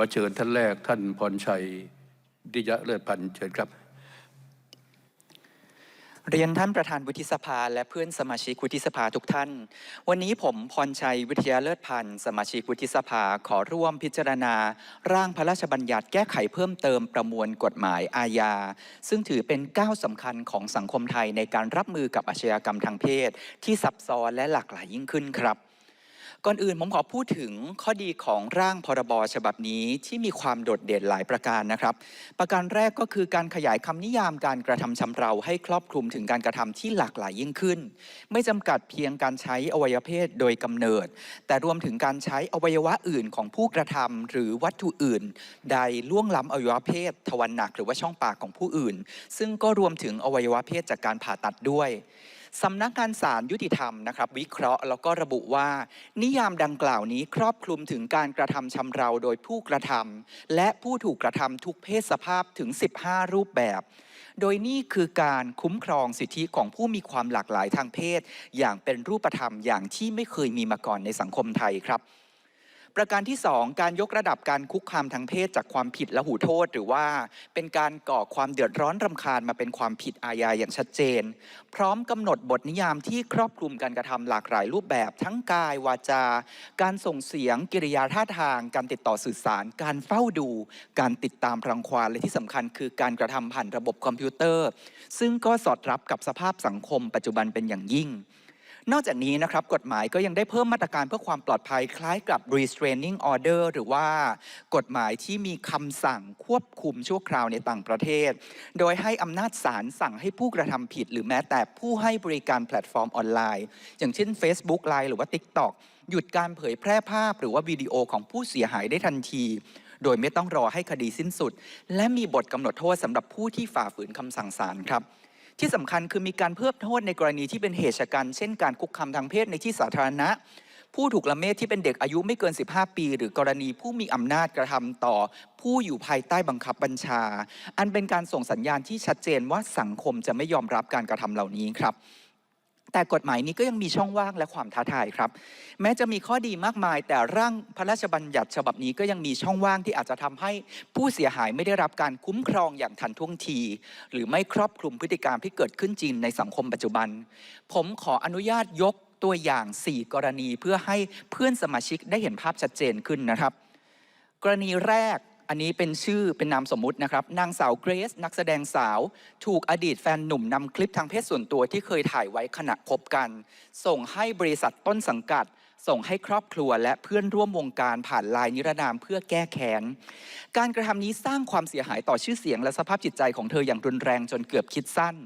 อเชิญท่านแรกท่านพรชัยดิยะเลิศพันธ์เชิญครับ เรียนท่านประธานวุฒิสภา และเพื่อนสมาชิกวุฒิสภาทุกท่าน วันนี้ผมพรชัยวิทยาเลิศพันธ์สมาชิกวุฒิสภาขอร่วมพิจารณา ร่างพระราชบัญญัติแก้ไขเพิ่มเติมประมวลกฎหมายอาญา ซึ่งถือเป็นก้าวสำคัญของสังคมไทยในการรับมือกับอาชญากรรมทางเพศ ที่ซับซ้อนและหลากหลายยิ่งขึ้นครับ ก่อนอื่นผมขอพูดถึงข้อดีของร่างพรบฉบับนี้ที่มีความโดดเด่นหลายประการนะครับ ประการแรกก็คือการขยายคำนิยามการกระทำชำเราให้ครอบคลุมถึงการกระทำที่หลากหลายยิ่งขึ้น ไม่จำกัดเพียงการใช้อวัยวะเพศโดยกำเนิด แต่รวมถึงการใช้อวัยวะอื่นของผู้กระทำหรือวัตถุอื่น ใดล่วงล้ำอวัยวะเพศ ทวารหนักหรือว่าช่องปากของผู้อื่น ซึ่งก็รวมถึงอวัยวะเพศจากการผ่าตัดด้วย สำนักงานศาลยุติธรรมนะครับ วิเคราะห์แล้วก็ระบุว่า นิยามดังกล่าวนี้ครอบคลุมถึงการกระทำชำเราโดยผู้กระทำและผู้ถูกกระทำทุกเพศสภาพถึง 15 รูปแบบ โดยนี่คือการคุ้มครองสิทธิของผู้มีความหลากหลายทางเพศ อย่างเป็นรูปธรรมอย่างที่ไม่เคยมีมาก่อนในสังคมไทยครับ ประการที่ 2 การยกระดับการคุกคามทางเพศจากความผิดและหูโทษ หรือว่าเป็นการก่อความเดือดร้อนรำคาญมาเป็นความผิดอาญาอย่างชัดเจน พร้อมกำหนดบทนิยามที่ครอบคลุมการกระทำหลากหลายรูปแบบทั้งกายวาจา การส่งเสียงกิริยาท่าทาง การติดต่อสื่อสาร การเฝ้าดู การติดตามรังควานและที่สำคัญคือการกระทำผ่านระบบคอมพิวเตอร์ ซึ่งก็สอดรับกับสภาพสังคมปัจจุบันเป็นอย่างยิ่ง นอกจากนี้นะครับกฎหมายก็ยังได้เพิ่มมาตรการเพื่อความปลอดภัยคล้ายกับ restraining order หรือว่ากฎหมายที่มีคำสั่งควบคุมชั่วคราวในต่างประเทศ โดยให้อำนาจศาลสั่งให้ผู้กระทำผิด หรือแม้แต่ผู้ให้บริการแพลตฟอร์มออนไลน์ อย่างเช่น Facebook Line หรือว่า TikTok หยุดการเผยแพร่ภาพหรือว่าวิดีโอของผู้เสียหายได้ทันที โดยไม่ต้องรอให้คดีสิ้นสุด และมีบทกำหนดโทษสำหรับผู้ที่ฝ่าฝืนคำสั่งศาลครับ ที่สำคัญคือมีการเพิ่มโทษในกรณีที่เป็นเหตุชะกันเช่นการคุกคามทางเพศในที่สาธารณะ ผู้ถูกละเมิดที่เป็นเด็กอายุไม่เกิน 15 ปี หรือกรณีผู้มีอำนาจกระทำต่อ ผู้อยู่ภายใต้บังคับบัญชา อันเป็นการส่งสัญญาณที่ชัดเจนว่าสังคมจะไม่ยอมรับการกระทำเหล่านี้ครับ แต่กฎหมายนี้ก็ยังมีช่องว่างและความท้าทายครับ แม้จะมีข้อดีมากมาย แต่ร่างพระราชบัญญัติฉบับนี้ก็ยังมีช่องว่างที่อาจจะทำให้ผู้เสียหายไม่ได้รับการคุ้มครองอย่างทันท่วงที หรือไม่ครอบคลุมพฤติกรรมที่เกิดขึ้นจริงในสังคมปัจจุบัน ผมขออนุญาตยกตัวอย่าง 4 กรณีเพื่อให้เพื่อนสมาชิกได้เห็นภาพชัดเจนขึ้นนะครับ กรณีแรก อันนี้เป็นชื่อเป็นนามสมมุตินะครับ นางสาวเกรซนักแสดงสาว ถูกอดีตแฟนหนุ่มนำคลิปทางเพศส่วนตัวที่เคยถ่ายไว้ขณะคบกัน ส่งให้บริษัทต้นสังกัด ส่งให้ครอบครัวและเพื่อนร่วมวงการผ่านลายนิรนามเพื่อแก้แค้น การกระทำนี้สร้างความเสียหายต่อชื่อเสียงและสภาพจิตใจของเธออย่างรุนแรงจนเกือบคิดสั้น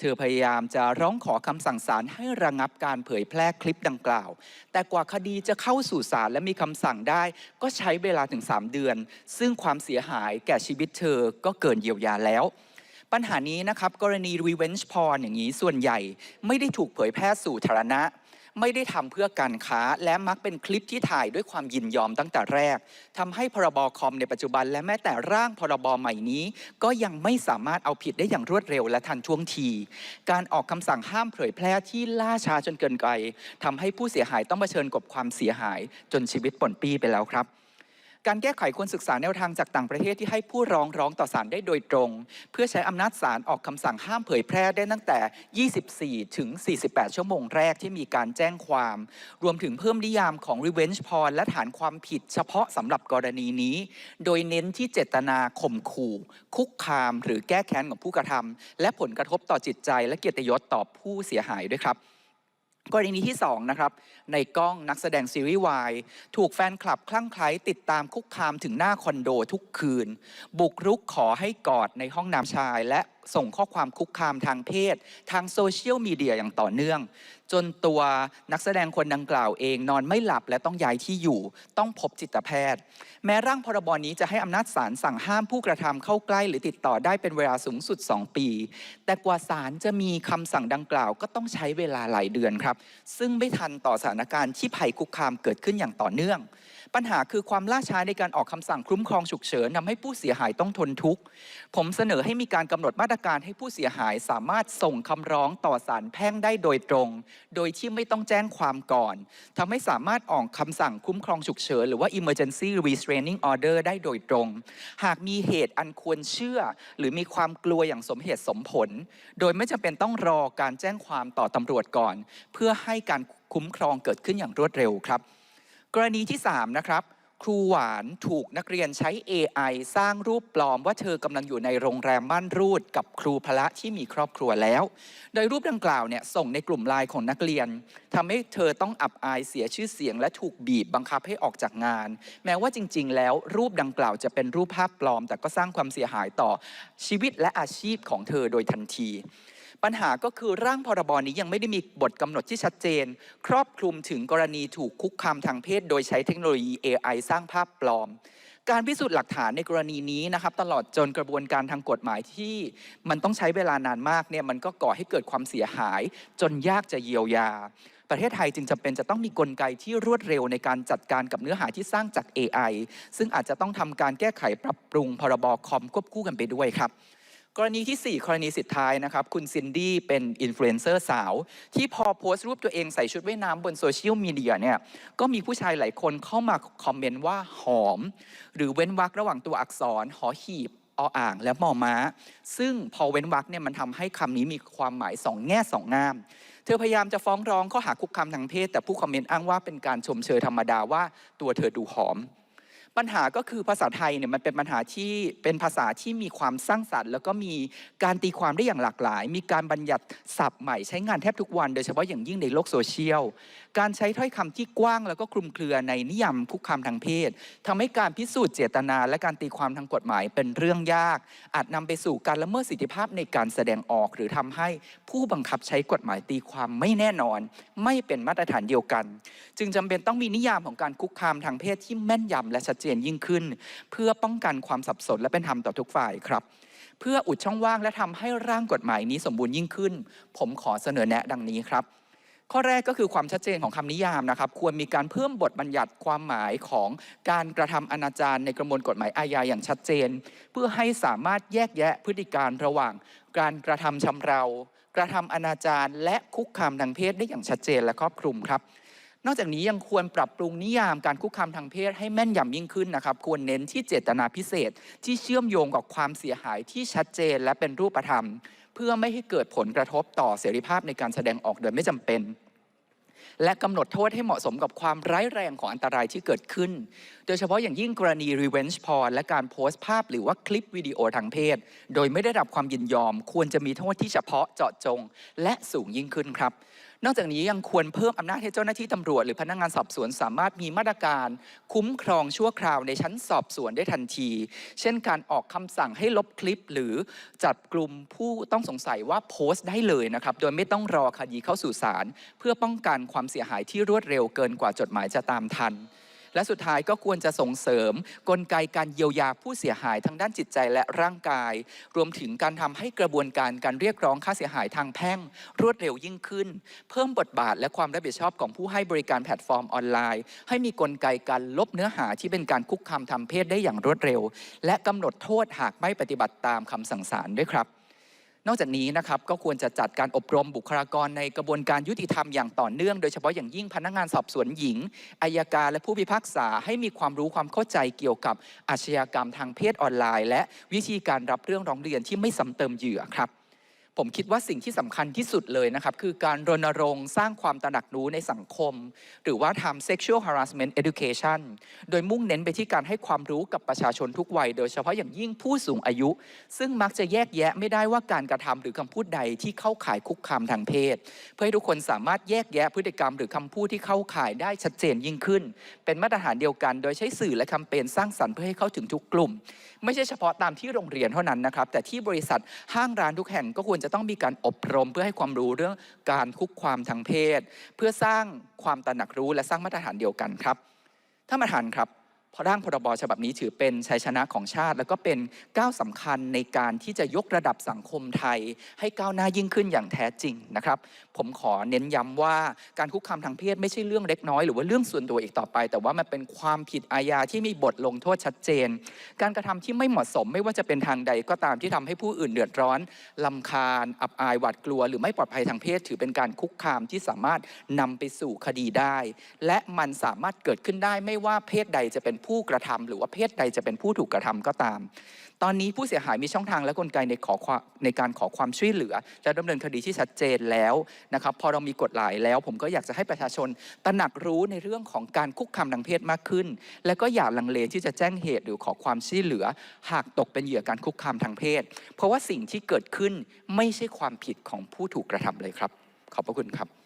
เธอพยายามจะร้องขอคำสั่งศาลให้ระงับการเผยแพร่คลิปดังกล่าว แต่กว่าคดีจะเข้าสู่ศาลและมีคำสั่งได้ ก็ใช้เวลาถึง 3 เดือน ซึ่งความเสียหายแก่ชีวิตเธอก็เกินเยียวยาแล้วปัญหานี้นะครับ กรณี revenge porn อย่างนี้ส่วนใหญ่ไม่ได้ถูกเผยแพร่สู่สาธารณะ ไม่ได้ทำเพื่อการค้า และมักเป็นคลิปที่ถ่ายด้วยความยินยอมตั้งแต่แรกทำให้พรบคอมในปัจจุบัน และแม้แต่ร่างพรบใหม่นี้ ก็ยังไม่สามารถเอาผิดได้อย่างรวดเร็วและทันท่วงที การออกคำสั่งห้ามเผยแพร่ที่ล่าช้าจนเกินไปทำให้ผู้เสียหายต้องเผชิญกับความเสียหายจนชีวิตป่นปี้ไปแล้วครับ การแก้ไขควรศึกษาแนวทางจากต่างประเทศที่ให้ผู้ร้องร้องต่อศาลได้โดยตรง เพื่อใช้อำนาจศาลออกคำสั่งห้ามเผยแพร่ได้ตั้งแต่ 24 ถึง 48 ชั่วโมงแรกที่มีการแจ้งความ รวมถึงเพิ่มนิยามของ revenge porn และฐานความผิดเฉพาะสำหรับกรณีนี้ โดยเน้นที่เจตนาข่มขู่ คุกคาม หรือแก้แค้นของผู้กระทำและผลกระทบต่อจิตใจ และเกียรติยศต่อผู้เสียหายด้วยครับกรณีที่2นะครับ ในกล้องนักแสดงซีรีส์วายถูกแฟนคลับคลั่งไคล้ติดตามคุกคามถึงหน้าคอนโดทุกคืน บุกรุกขอให้กอดในห้องน้ำชาย และส่งข้อความคุกคามทางเพศ ทางโซเชียลมีเดียอย่างต่อเนื่อง จนตัวนักแสดงคนดังกล่าวเองนอนไม่หลับและต้องย้ายที่อยู่ ต้องพบจิตแพทย์ แม้ร่างพรบนี้จะให้อำนาจศาลสั่งห้ามผู้กระทำเข้าใกล้ หรือติดต่อได้เป็นเวลาสูงสุด 2 ปี แต่กว่าศาลจะมีคำสั่งดังกล่าว ก็ต้องใช้เวลาหลายเดือนครับ ซึ่งไม่ทันต่อสถานการณ์ที่ภัยคุกคามเกิดขึ้นอย่างต่อเนื่อง ปัญหาคือความล่าช้าในการออกคำสั่งคุ้มครองฉุกเฉินทำให้ผู้เสียหายต้องทนทุกข์ ผมเสนอให้มีการกำหนดมาตรการให้ผู้เสียหายสามารถส่งคำร้องต่อศาลแพ่งได้โดยตรง โดยที่ไม่ต้องแจ้งความก่อนทำให้สามารถออกคำสั่งคุ้มครองฉุกเฉินหรือว่า emergency restraining order ได้โดยตรง หากมีเหตุอันควรเชื่อ หรือมีความกลัวอย่างสมเหตุสมผล โดยไม่จำเป็นต้องรอการแจ้งความต่อตำรวจก่อน เพื่อให้การ คุ้มครองเกิดขึ้นอย่างรวดเร็วครับ กรณีที่ 3 นะครับ ครูหวานถูกนักเรียนใช้ AI สร้างรูปปลอมว่าเธอกำลังอยู่ในโรงแรมม่านรูด กับครูพละที่มีครอบครัวแล้ว โดยรูปดังกล่าวเนี่ยส่งในกลุ่มไลน์ของนักเรียนทำให้เธอต้องอับอายเสียชื่อเสียง และถูกบีบบังคับให้ออกจากงาน แม้ว่าจริง ๆ แล้วรูปดังกล่าวจะเป็นรูปภาพปลอม แต่ก็สร้างความเสียหายต่อชีวิตและอาชีพของเธอโดยทันที ปัญหาก็คือร่างพรบนี้ยังไม่ได้มีบทกำหนดที่ชัดเจน ครอบคลุมถึงกรณีถูกคุกคามทางเพศ โดยใช้เทคโนโลยี AI สร้างภาพปลอม การพิสูจน์หลักฐานในกรณีนี้นะครับ ตลอดจนกระบวนการทางกฎหมายที่มันต้องใช้เวลานานมากเนี่ยมันก็ก่อให้เกิดความเสียหาย จนยากจะเยียวยา ประเทศไทยจึงจำเป็นจะต้องมีกลไกที่รวดเร็วในการจัดการกับเนื้อหาที่สร้างจาก AI ซึ่งอาจจะต้องทำการแก้ไขปรับปรุงพรบคอมควบคู่กันไปด้วยครับ กรณีที่ 4 กรณีสุดท้ายนะครับ คุณซินดี้เป็นอินฟลูเอนเซอร์สาว ที่พอโพสต์รูปตัวเองใส่ชุดว่ายน้ำบนโซเชียลมีเดียเนี่ยก็มีผู้ชายหลายคนเข้ามาคอมเมนต์ว่าหอม หรือเว้นวรรคระหว่างตัวอักษรหอหีบออ่างและมอม้า ซึ่งพอเว้นวรรคเนี่ยมันทำให้คำนี้มีความหมายสองแง่สองงาม เธอพยายามจะฟ้องร้องข้อหาคุกคามทางเพศ แต่ผู้คอมเมนต์อ้างว่าเป็นการชมเชยธรรมดาว่าตัวเธอดูหอม ปัญหาก็คือภาษาไทยเนี่ยมันเป็นปัญหาที่เป็นภาษาที่มีความสร้างสรรค์ แล้วก็มีการตีความได้อย่างหลากหลาย มีการบัญญัติศัพท์ใหม่ใช้งานแทบทุกวัน โดยเฉพาะอย่างยิ่งในโลกโซเชียล การใช้ถ้อยคำที่กว้างแล้วก็คลุมเครือในนิยามคุกคามทางเพศทำให้การพิสูจน์เจตนา และการตีความทางกฎหมายเป็นเรื่องยาก อาจนำไปสู่การละเมิดสิทธิภาพในการแสดงออก หรือทำให้ผู้บังคับใช้กฎหมายตีความไม่แน่นอน ไม่เป็นมาตรฐานเดียวกัน จึงจำเป็นต้องมีนิยามของการคุกคามทางเพศที่แม่นยำและชัดเจนยิ่งขึ้น เพื่อป้องกันความสับสนและเป็นธรรมต่อทุกฝ่ายครับ เพื่ออุดช่องว่างและทำให้ร่างกฎหมายนี้สมบูรณ์ยิ่งขึ้น ผมขอเสนอแนะดังนี้ครับ ข้อแรกก็คือความชัดเจนของคำนิยามนะครับ ควรมีการเพิ่มบทบัญญัติความหมายของการกระทำอนาจารในกระมวลกฎหมายอาญาอย่างชัดเจน เพื่อให้สามารถแยกแยะพฤติการระหว่าง การกระทำชำเรากระทำอนาจารและคุกคามทางเพศได้อย่างชัดเจนและครอบคลุมครับ นอกจากนี้ยังควรปรับปรุงนิยามการคุกคามทางเพศให้แม่นยำยิ่งขึ้นนะครับ ควรเน้นที่เจตนาพิเศษที่เชื่อมโยงกับความเสียหายที่ชัดเจนและเป็นรูปธรรม เพื่อไม่ให้เกิดผลกระทบต่อเสรีภาพในการแสดงออกโดยไม่จำเป็น และกำหนดโทษให้เหมาะสมกับความร้ายแรงของอันตรายที่เกิดขึ้น โดยเฉพาะอย่างยิ่งกรณี revenge porn และการโพสต์ภาพหรือว่าคลิปวิดีโอทางเพศ โดยไม่ได้รับความยินยอม ควรจะมีโทษที่เฉพาะเจาะจง และสูงยิ่งขึ้นครับ นอกจากนี้ยังควรเพิ่มอำนาจให้เจ้าหน้าที่ตำรวจหรือพนักงานสอบสวนสามารถมีมาตรการ คุ้มครองชั่วคราวในชั้นสอบสวนได้ทันที เช่นการออกคำสั่งให้ลบคลิป หรือจับกลุ่มผู้ต้องสงสัยว่าโพสต์ได้เลยนะครับ โดยไม่ต้องรอคดีเข้าสู่ศาลเพื่อป้องกันความเสียหายที่รวดเร็วเกินกว่าจดหมายจะตามทัน และสุดท้ายก็ควรจะส่งเสริม กลไกการเยียวยาผู้เสียหายทางด้านจิตใจและร่างกาย รวมถึงการทำให้กระบวนการการเรียกร้องค่าเสียหายทางแพ่ง รวดเร็วยิ่งขึ้น เพิ่มบทบาทและความรับผิดชอบของผู้ให้บริการแพลตฟอร์มออนไลน์ ให้มีกลไกการลบเนื้อหาที่เป็นการคุกคามทางเพศได้อย่างรวดเร็ว และกำหนดโทษหากไม่ปฏิบัติตามคำสั่งศาลด้วยครับ นอกจากนี้นะครับก็ควรจะจัดการอบรมบุคลากรในกระบวนการยุติธรรมอย่างต่อเนื่อง โดยเฉพาะอย่างยิ่งพนักงานสอบสวนหญิงอายการและผู้พิพากษาให้มีความรู้ความเข้าใจเกี่ยวกับอาชญากรรมทางเพศออนไลน์ และวิธีการรับเรื่องร้องเรียนที่ไม่ซ้ำเติมเหยื่อครับ ผมคิดว่าสิ่งที่สำคัญที่สุดเลยนะครับ คือการรณรงค์สร้างความตระหนักรู้ในสังคม หรือว่าทำ sexual harassment education โดยมุ่งเน้นไปที่การให้ความรู้กับประชาชนทุกวัย โดยเฉพาะอย่างยิ่งผู้สูงอายุ ซึ่งมักจะแยกแยะไม่ได้ว่าการกระทำหรือคำพูดใดที่เข้าข่ายคุกคามทางเพศ เพื่อให้ทุกคนสามารถแยกแยะพฤติกรรม หรือคำพูดที่เข้าข่ายได้ชัดเจนยิ่งขึ้น เป็นมาตรฐานเดียวกัน โดยใช้สื่อและแคมเปญสร้างสรรค์เพื่อให้เข้าถึงทุกกลุ่ม ไม่ใช่เฉพาะตามที่โรงเรียนเท่านั้นนะครับแต่ที่บริษัทห้างร้านทุกแห่งก็ควรจะต้องมีการอบรมเพื่อให้ความรู้เรื่องการคุกความทางเพศ เพื่อสร้างความตระหนักรู้และสร้างมาตรฐานเดียวกันครับท่านประธานครับ เพราะร่างพรบฉบับนี้ถือเป็นชัยชนะของชาติ แล้วก็เป็นก้าวสำคัญในการที่จะยกระดับสังคมไทย ให้ก้าวหน้ายิ่งขึ้นอย่างแท้จริงนะครับ ผมขอเน้นย้ำว่าการคุกคามทางเพศไม่ใช่เรื่องเล็กน้อย หรือว่าเรื่องส่วนตัวอีกต่อไป แต่ว่ามันเป็นความผิดอาญาที่มีบทลงโทษชัดเจน การกระทำที่ไม่เหมาะสมไม่ว่าจะเป็นทางใดก็ตามที่ทำให้ผู้อื่นเดือดร้อนลำคาญ อับอายหวาดกลัว หรือไม่ปลอดภัยทางเพศ ถือเป็นการคุกคามที่สามารถนำไปสู่คดีได้ และมันสามารถเกิดขึ้นได้ไม่ว่าเพศใดจะเป็นผู้กระทำหรือว่าเพศใดจะเป็นผู้ถูกกระทำก็ตาม ตอนนี้ผู้เสียหายมีช่องทางและกลไกในขอความในการขอความช่วยเหลือ และดำเนินคดีที่ชัดเจนแล้วนะครับพอเรามีกฎหมายแล้ว ผมก็อยากจะให้ประชาชนตระหนักรู้ในเรื่องของการคุกคามทางเพศมากขึ้น และก็อย่าลังเลที่จะแจ้งเหตุหรือขอความช่วยเหลือ หากตกเป็นเหยื่อการคุกคามทางเพศ เพราะว่าสิ่งที่เกิดขึ้นไม่ใช่ความผิดของผู้ถูกกระทำเลยครับ ขอบพระคุณครับ